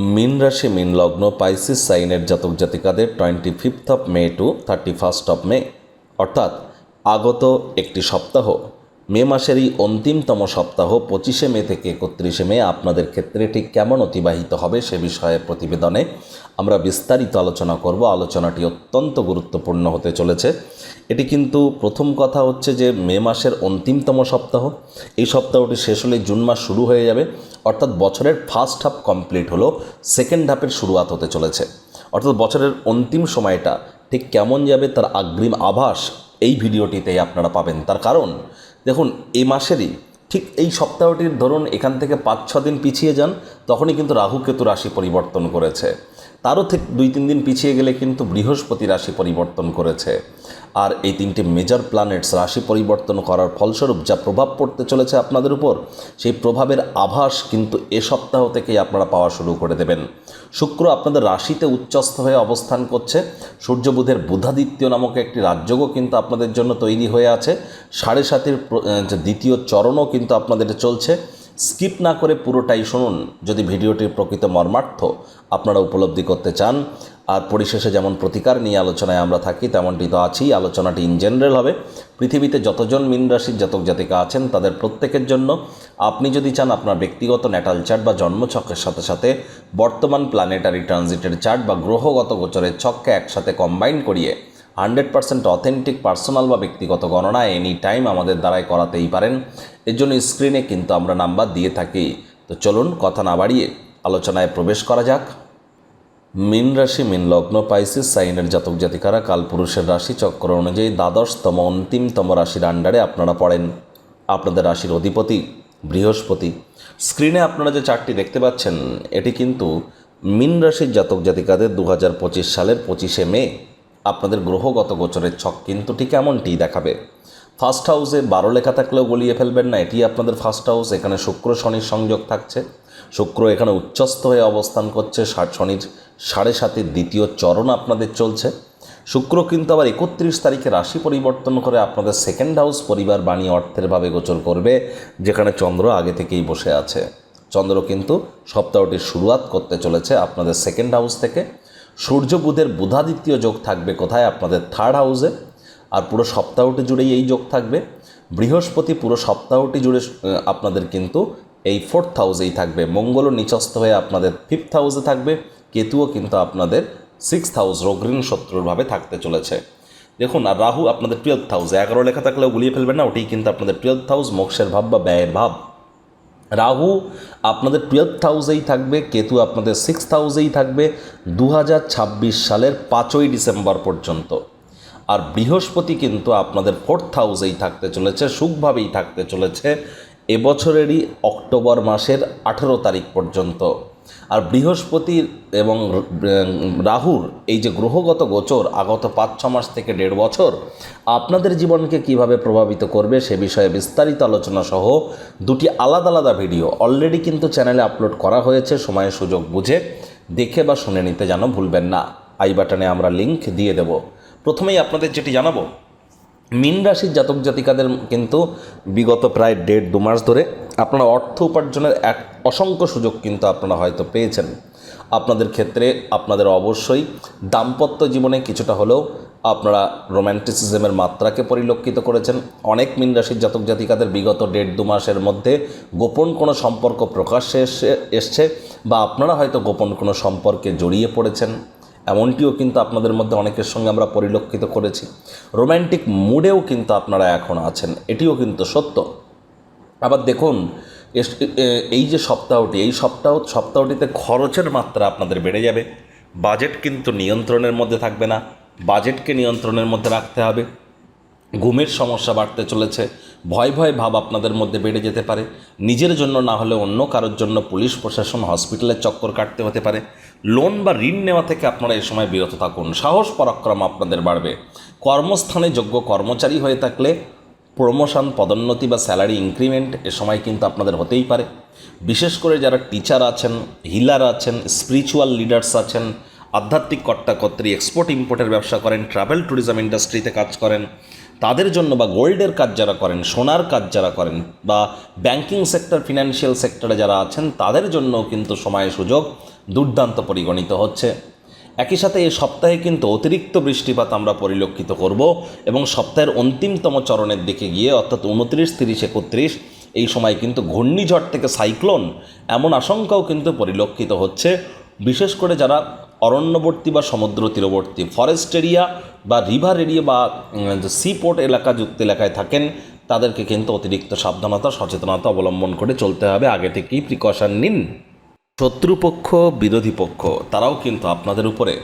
মিন রাশি, মিন লগ্ন, পাইসিস সাইনের জাতক জাতিকাদের twenty fifth of May to thirty first of May অর্থাৎ আগত একটি সপ্তাহ। মে মাসের এই অন্তিমতম সপ্তাহ, পঁচিশে মে থেকে একত্রিশে মে। আপনাদের ক্ষেত্রে ঠিক কেমন অতিবাহিত হবে সে বিষয়ে প্রতিবেদনে আমরা বিস্তারিত আলোচনা করব। আলোচনাটি অত্যন্ত গুরুত্বপূর্ণ হতে চলেছে। এটি কিন্তু প্রথম কথা হচ্ছে যে, মে মাসের অন্তিমতম সপ্তাহ। এই সপ্তাহটি শেষ হলে জুন মাস শুরু হয়ে যাবে। অর্থাৎ বছরের ফার্স্ট হাফ কমপ্লিট হলো, সেকেন্ড হাফের শুরুয়াত হতে চলেছে। অর্থাৎ বছরের অন্তিম সময়টা ঠিক কেমন যাবে তার আগ্রিম আভাস এই ভিডিওটিতেই আপনারা পাবেন। তার কারণ দেখুন, এই মাসেরই ঠিক এই সপ্তাহটির ধরুন এখান থেকে পাঁচ ছ দিন পিছিয়ে যান, তখনই কিন্তু রাহু কেতু রাশি পরিবর্তন করেছে। তারও ঠিক দুই, তিন দিন পিছিয়ে গেলে কিন্তু বৃহস্পতি রাশি পরিবর্তন করেছে। আর এই তিনটি মেজর প্ল্যানেটস রাশি পরিবর্তন করার ফলস্বরূপ যা প্রভাব পড়তে চলেছে আপনাদের উপর, সেই প্রভাবের আভাস কিন্তু এ সপ্তাহ থেকেই আপনারা পাওয়া শুরু করে দেবেন। শুক্র আপনাদের রাশিতে উচ্চস্থ হয়ে অবস্থান করছে। সূর্য বুধের বুধাদিত্য নামক একটি রাজ্যও কিন্তু আপনাদের জন্য তৈরি হয়ে আছে। সাড়ে সাতের দ্বিতীয় চরণও কিন্তু আপনাদের চলছে। স্কিপ না করে পুরোটাই শুনুন। যদি ভিডিওটির প্রকৃত মর্মার্থ আপনারা উপলব্ধি করতে চান, আর পরিশেষে যেমন প্রতিকার নিয়ে আলোচনায় আমরা থাকি, তেমনটি তো আছেই। আলোচনাটি ইন জেনারেল হবে। পৃথিবীতে যতজন মিন রাশির জাতক জাতিকা আছেন, তাদের প্রত্যেকের জন্য আপনি যদি চান আপনার ব্যক্তিগত ন্যাটাল চার্ট বা জন্মছকের সাথে সাথে বর্তমান প্ল্যানেটারি ট্রানজিটের চার্ট বা গ্রহগত গোচরের ছককে একসাথে কম্বাইন করিয়ে হান্ড্রেড পার্সেন্ট অথেন্টিক পার্সোনাল বা ব্যক্তিগত গণনা এনি টাইম আমাদের দ্বারাই করাতেই পারেন। এর জন্য স্ক্রিনে কিন্তু আমরা নাম্বার দিয়ে থাকি। তো চলুন কথা না বাড়িয়ে আলোচনায় প্রবেশ করা যাক। মিন রাশি, মিন লগ্ন, পাইসিস, সাইনের জাতক জাতিকারা কালপুরুষের রাশি চক্র অনুযায়ী দ্বাদশতম অন্তিমতম রাশির আন্ডারে আপনারা পড়েন। আপনাদের রাশির অধিপতি বৃহস্পতি। স্ক্রিনে আপনারা যে চারটি দেখতে পাচ্ছেন, এটি কিন্তু মিন রাশির জাতক জাতিকাদের দু হাজার পঁচিশ সালের পঁচিশে মে। আপনাদের গ্রহগত গোচরের ছক কিন্তু ঠিক এমনটিই দেখাবে। ফার্স্ট হাউসে বারো লেখা থাকলেও গলিয়ে ফেলবেন না এটি আপনাদের ফার্স্ট হাউস। এখানে শুক্র শনির সংযোগ থাকছে। শুক্র এখানে উচ্চস্থ হয়ে অবস্থান করছে শনির সাড়ে সাতের দ্বিতীয় চরণ আপনাদের চলছে। শুক্র কিন্তু আবার একত্রিশ তারিখে রাশি পরিবর্তন করে আপনাদের সেকেন্ড হাউস পরিবার বাণী অর্থের ভাবে গোচর করবে, যেখানে চন্দ্র আগে থেকেই বসে আছে। চন্দ্র কিন্তু সপ্তাহটির শুরুয়াত করতে চলেছে আপনাদের সেকেন্ড হাউস থেকে। সূর্য বুধের বুধাদিত্য যোগ থাকবে কোথায়? আপনাদের থার্ড হাউসে। আর পুরো সপ্তাহটি জুড়েই এই যোগ থাকবে। বৃহস্পতি পুরো সপ্তাহটি জুড়ে আপনাদের কিন্তু এই ফোর্থ হাউসেই থাকবে। মঙ্গলও নিচস্থ হয়ে আপনাদের ফিফথ হাউসে থাকবে। কেতুও কিন্তু আপনাদের সিক্সথ হাউস রোগঋণ শত্রুরভাবে থাকতে চলেছে। দেখুন, আর রাহু আপনাদের টুয়েলথ হাউসে এগারো লেখা থাকলেও গুলিয়ে ফেলবেন না ওটি কিন্তু আপনাদের টুয়েলথ হাউস মোক্ষের ভাব বা ব্যয়ের ভাব। রাহু আপনাদের টুয়েলথ হাউসেই থাকবে, কেতু আপনাদের সিক্স হাউসেই থাকবে দু হাজার ছাব্বিশ সালের পাঁচই ডিসেম্বর পর্যন্ত। আর বৃহস্পতি কিন্তু আপনাদের ফোর্থ হাউসেই থাকতে চলেছে, সুখভাবেই থাকতে চলেছে। এবছরেরই অক্টোবর মাসের আঠেরো তারিখ পর্যন্ত। আর বৃহস্পতির এবং রাহুর এই যে গ্রহগত গোচর আগত পাঁচ, ছ মাস থেকে দেড় বছর, আপনাদের জীবনকে কীভাবে প্রভাবিত করবে সে বিষয়ে বিস্তারিত আলোচনা সহ দুটি আলাদা আলাদা ভিডিও অলরেডি কিন্তু চ্যানেলে আপলোড করা হয়েছে সময় সুযোগ বুঝে দেখে বা শুনে নিতে যেন ভুলবেন না। আই বাটনে আমরা লিংক দিয়ে দেব। প্রথমেই আপনাদের যেটি জানাব, মিন রাশির জাতক জাতিকাদের কিন্তু বিগত প্রায় দেড় দু মাস ধরে আপনারা অর্থ উপার্জনের এক অসংখ্য সুযোগ কিন্তু আপনারা হয়তো পেয়েছেন। আপনাদের ক্ষেত্রে আপনাদের অবশ্যই দাম্পত্য জীবনে কিছুটা হলেও আপনারা রোম্যান্টিসিজমের মাত্রাকে পরিলক্ষিত করেছেন। অনেক মিন রাশির জাতক জাতিকাদের বিগত দেড় দু মাসের মধ্যে গোপন কোনো সম্পর্ক প্রকাশ্যে এসে এসছে বা আপনারা হয়তো গোপন কোনো সম্পর্কে জড়িয়ে পড়েছেন। এমনটিও কিন্তু আপনাদের মধ্যে অনেকের সঙ্গে আমরা পরিলক্ষিত করেছি। রোম্যান্টিক মুডেও কিন্তু আপনারা এখন আছেন, এটিও কিন্তু সত্য। আবার দেখুন এই যে সপ্তাহটি, এই সপ্তাহ, সপ্তাহটিতে খরচের মাত্রা আপনাদের বেড়ে যাবে। বাজেট কিন্তু নিয়ন্ত্রণের মধ্যে থাকবে না। বাজেটকে নিয়ন্ত্রণের মধ্যে রাখতে হবে। ঘুমের সমস্যা বাড়তে চলেছে। ভয় ভয় ভাব আপনাদের মধ্যে বেড়ে যেতে পারে। নিজের জন্য না হলে অন্য কারোর জন্য পুলিশ, প্রশাসন হসপিটালের চক্কর কাটতে হতে পারে। লোন বা ঋণ নেওয়া থেকে আপনারা এ সময় বিরত থাকুন। সাহস, পরাক্রম আপনাদের বাড়বে। কর্মস্থানে যোগ্য কর্মচারী হয়ে থাকলে প্রমোশন, পদোন্নতি বা স্যালারি ইনক্রিমেন্ট এ সময় কিন্তু আপনাদের হতেই পারে। বিশেষ করে যারা টিচার আছেন, হিলার আছেন, স্পিরিচুয়াল লিডার্স আছেন, আধ্যাত্মিক কর্তাকর্ত্রী এক্সপোর্ট, ইম্পোর্টের ব্যবসা করেন, ট্রাভেল, ট্যুরিজম ইন্ডাস্ট্রিতে কাজ করেন তাদের জন্য বা গোল্ডের কাজ যারা করেন, সোনার কাজ যারা করেন বা ব্যাংকিং সেক্টর ফিনান্সিয়াল সেক্টরে যারা আছেন, তাদের জন্য কিন্তু সময় সুযোগ দুর্দান্ত পরিগণিত হচ্ছে। একই সাথে এই সপ্তাহে কিন্তু অতিরিক্ত বৃষ্টিপাত আমরা পরিলক্ষিত করব এবং সপ্তাহের অন্তিমতম চরণের দিকে গিয়ে, অর্থাৎ উনত্রিশ তিরিশ, একত্রিশ, এই সময় কিন্তু ঘূর্ণিঝড় থেকে সাইক্লোন এমন আশঙ্কাও কিন্তু পরিলক্ষিত হচ্ছে। বিশেষ করে যারা অরণ্যবর্তী বা সমুদ্র তীরবর্তী। ফরেস্ট এরিয়া বা রিভার এরিয়া বা সি পোর্ট এলাকা যুক্ত এলাকায় থাকেন, তাদেরকে কিন্তু অতিরিক্ত সাবধানতা, সচেতনতা অবলম্বন করে চলতে হবে। আগে থেকেই প্রিকশন নিন। শত্রুপক্ষ, বিরোধী পক্ষ, তারাও কিন্তু আপনাদের উপরে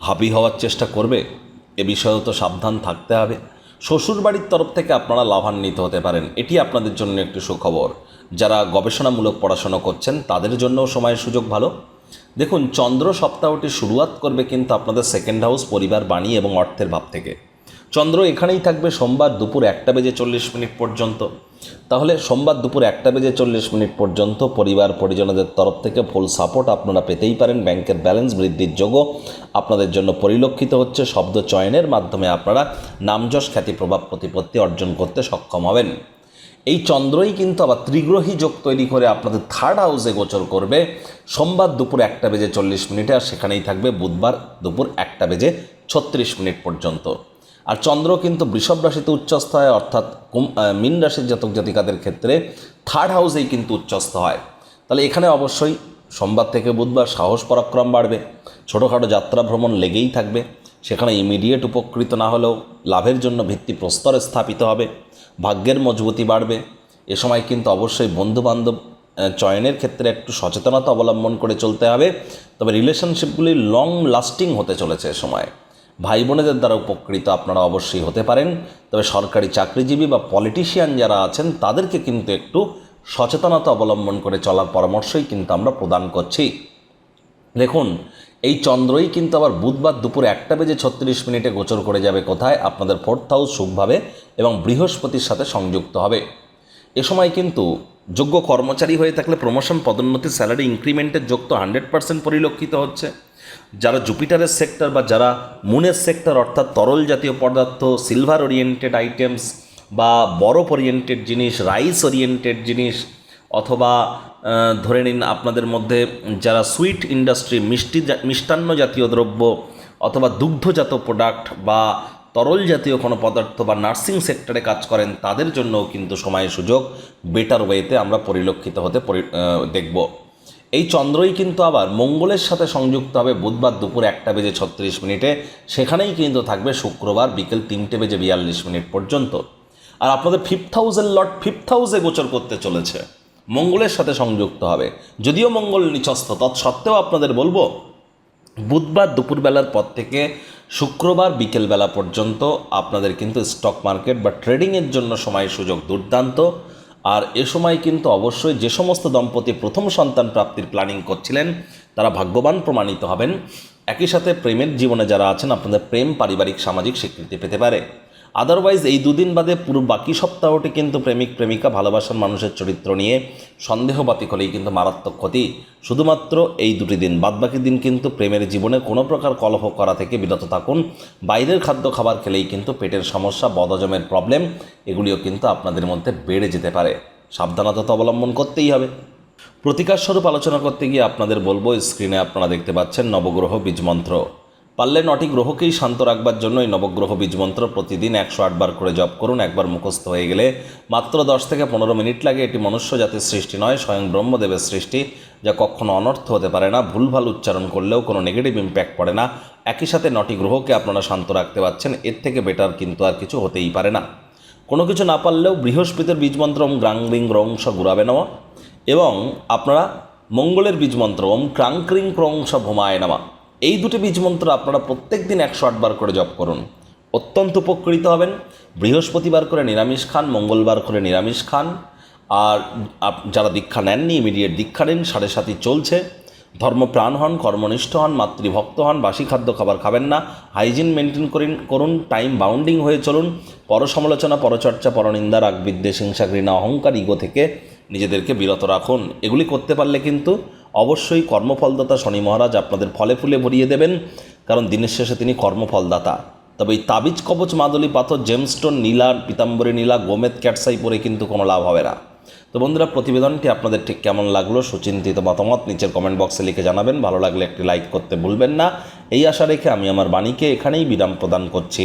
হাবি হওয়ার চেষ্টা করবে। এ বিষয়েও তো সাবধান থাকতে হবে। শ্বশুরবাড়ির তরফ থেকে আপনারা লাভান্বিত হতে পারেন। এটি আপনাদের জন্য একটি সুখবর। যারা গবেষণামূলক পড়াশোনা করছেন, তাদের জন্যও সময়ের সুযোগ ভালো। দেখুন, চন্দ্র সপ্তাহটি শুরুয়াত করবে কিন্তু আপনাদের সেকেন্ড হাউস পরিবার, বাণী এবং অর্থের ভাব থেকে। চন্দ্র এখানেই থাকবে সোমবার দুপুর একটা বেজে চল্লিশ মিনিট পর্যন্ত। তাহলে সোমবার দুপুর একটা বেজে চল্লিশ মিনিট পর্যন্ত পরিবার, পরিজনদের তরফ থেকে ফুল সাপোর্ট আপনারা পেতেই পারেন। ব্যাংকের ব্যালেন্স বৃদ্ধির যোগও আপনাদের জন্য পরিলক্ষিত হচ্ছে। শব্দ চয়নের মাধ্যমে আপনারা নামযশ খ্যাতি প্রভাব প্রতিপত্তি অর্জন করতে সক্ষম হবেন। এই চন্দ্রই কিন্তু আবার ত্রিগ্রহী যোগ তৈরি করে আপনাদের থার্ড হাউসে গোচর করবে। সোমবার দুপুর একটা বেজে চল্লিশ মিনিটে আর সেখানেই থাকবে বুধবার দুপুর একটা বেজে ছত্রিশ মিনিট পর্যন্ত। আর চন্দ্র কিন্তু বৃষভ রাশিতে উচ্চস্থ হয় অর্থাৎ মীন রাশির জাতক জাতিকাদের ক্ষেত্রে থার্ড হাউসেই কিন্তু উচ্চস্থ হয়। তাহলে এখানে অবশ্যই সোমবার থেকে বুধবার সাহস পরাক্রম বাড়বে। ছোটোখাটো যাত্রা ভ্রমণ লেগেই থাকবে। সেখানে ইমিডিয়েট উপকৃত না হলেও লাভের জন্য ভিত্তি প্রস্তরে স্থাপিত হবে। ভাগ্যের মজবুতি বাড়বে। এ সময় কিন্তু অবশ্যই বন্ধুবান্ধব চয়নের ক্ষেত্রে একটু সচেতনতা অবলম্বন করে চলতে হবে। তবে রিলেশনশিপগুলি লং লাস্টিং হতে চলেছে এ সময়। ভাই বোনেদের দ্বারা উপকৃত আপনারা অবশ্যই হতে পারেন। তবে সরকারি চাকরিজীবী বা পলিটিশিয়ান যারা আছেন, তাদেরকে কিন্তু একটু সচেতনতা অবলম্বন করে চলার পরামর্শই কিন্তু আমরা প্রদান করছি। দেখুন এই চন্দ্রই কিন্তু আবার বুধবার দুপুর একটা বেজে ছত্রিশ মিনিটে গোচর করে যাবে কোথায়? আপনাদের ফোর্থ হাউস সুখভাবে এবং বৃহস্পতির সাথে সংযুক্ত হবে। এ সময় কিন্তু যোগ্য কর্মচারী হয়ে থাকলে প্রমোশন পদোন্নতি স্যালারি ইনক্রিমেন্টের যোগ তো হান্ড্রেড পার্সেন্ট পরিলক্ষিত হচ্ছে। যারা জুপিটারের সেক্টর বা যারা মুনের সেক্টর অর্থাৎ তরল জাতীয় পদার্থ সিলভার ওরিয়েন্টেড আইটেমস বা বরফ ওরিয়েন্টেড জিনিস রাইস ওরিয়েন্টেড জিনিস অথবা ধরে নিন আপনাদের মধ্যে যারা সুইট ইন্ডাস্ট্রি মিষ্টি মিষ্টান্ন জাতীয় দ্রব্য অথবা দুগ্ধজাত প্রোডাক্ট বা তরল জাতীয় কোনো পদার্থ বা নার্সিং সেক্টরে কাজ করেন, তাদের জন্যও কিন্তু সময় সুযোগ বেটার ওয়েতে আমরা পরিলক্ষিত হতে পরি- দেখব। এই চন্দ্রই কিন্তু আবার মঙ্গলের সাথে সংযুক্ত হবে বুধবার দুপুর একটা বেজে ছত্রিশ মিনিটে, সেখানেই কিন্তু থাকবে শুক্রবার বিকেল তিনটে বেজে বিয়াল্লিশ মিনিট পর্যন্ত। আর আপনাদের ফিফথ হাউসের লট ফিফথ হাউসে গোচর করতে চলেছে। মঙ্গলের সাথে সংযুক্ত হবে। যদিও মঙ্গল নিচস্থ, তৎসত্ত্বেও আপনাদের বলব, বুধবার দুপুরবেলার পর থেকে শুক্রবার বিকেলবেলা পর্যন্ত আপনাদের কিন্তু স্টক মার্কেট বা ট্রেডিংয়ের জন্য সময় সুযোগ দুর্দান্ত। আর এ সময় কিন্তু অবশ্যই যে সমস্ত দম্পতি প্রথম সন্তান প্রাপ্তির প্ল্যানিং করছিলেন, তারা ভাগ্যবান প্রমাণিত হবেন। একই সাথে প্রেমের জীবনে যারা আছেন, আপনাদের প্রেম, পারিবারিক, সামাজিক স্বীকৃতি পেতে পারে। আদারওয়াইজ এই দুদিন বাদে পুরো বাকি সপ্তাহটি কিন্তু প্রেমিক, প্রেমিকা, ভালোবাসার মানুষের চরিত্র নিয়ে সন্দেহবাতিক হলেই কিন্তু মারাত্মক ক্ষতি। শুধুমাত্র এই দুটি দিন। বাদবাকি দিন কিন্তু প্রেমের জীবনে কোনো প্রকার কলহ করা থেকে বিরত থাকুন। বাইরের খাদ্য খাবার খেলেই কিন্তু পেটের সমস্যা বদজমের প্রবলেম এগুলিও কিন্তু আপনাদের মধ্যে বেড়ে যেতে পারে। সাবধানতা তো অবলম্বন করতেই হবে। প্রতিকার স্বরূপ আলোচনা করতে গিয়ে আপনাদের বলব স্ক্রিনে আপনারা দেখতে পাচ্ছেন নবগ্রহ বীজমন্ত্র। পারলে নটি গ্রহকেই শান্ত রাখবার জন্য এই নবগ্রহ বীজমন্ত্র প্রতিদিন একশো আটবার করে জপ করুন, একবার মুখস্থ হয়ে গেলে মাত্র দশ থেকে পনেরো মিনিট লাগে। এটি মনুষ্য জাতির সৃষ্টি নয়, স্বয়ং ব্রহ্মদেবের সৃষ্টি, যা কখনো অনর্থ হতে পারে না। ভুলভাল উচ্চারণ করলেও কোনো নেগেটিভ ইম্প্যাক্ট পড়ে না। একই সাথে নটি গ্রহকে আপনারা শান্ত রাখতে পারছেন, এর থেকে বেটার কিন্তু আর কিছু হতেই পারে না। কোনো কিছু না পারলেও বৃহস্পতির বীজমন্ত্র ওম গ্রাং রিং রংস ঘুরাবে নেওয়া এবং আপনারা মঙ্গলের বীজমন্ত্র ওম ক্রাং ক্রিং ক্রংস ভোমায় নামা। এই দুটি বীজমন্ত্র আপনারা প্রত্যেক দিন একশো আটবার করে জপ করুন। অত্যন্ত উপকৃত হবেন। বৃহস্পতিবার করে নিরামিষ খান, মঙ্গলবার করে নিরামিষ খান। আর যারা দীক্ষা নেননি, ইমিডিয়েট দীক্ষা নেন, সাড়ে সাতই চলছে। ধর্মপ্রাণ হন, কর্মনিষ্ঠ হন, মাতৃভক্ত হন, বাসি খাদ্য খাবার খাবেন না। হাইজিন মেনটেন করেন, করুন, টাইম বাউন্ডিং হয়ে চলুন। পরসমালোচনা, পরচর্চা, পরনিন্দা রাগ বিদ্বেষ হিংসা ঘৃণা অহংকার, ইগো থেকে নিজেদেরকে বিরত রাখুন। এগুলি করতে পারলে কিন্তু অবশ্যই কর্মফলদাতা শনি মহারাজ আপনাদের ফলে ফুলে ভরিয়ে দেবেন, কারণ দিনের শেষে তিনি কর্মফলদাতা। তবে এই তাবিজ কবচ মাদুলি পাথর জেমস্টোন নীলা, পিতাম্বরী নীলা গোমেদ ক্যাটসাই পরে কিন্তু কোনো লাভ হবে না। তো বন্ধুরা, প্রতিবেদনটি আপনাদের ঠিক কেমন লাগল, সুচিন্তিত মতামত নিচের কমেন্ট বক্সে লিখে জানাবেন। ভালো লাগলে একটি লাইক করতে ভুলবেন না। এই আশা রেখে আমি আমার বাণীকে এখানেই বিরাম প্রদান করছি।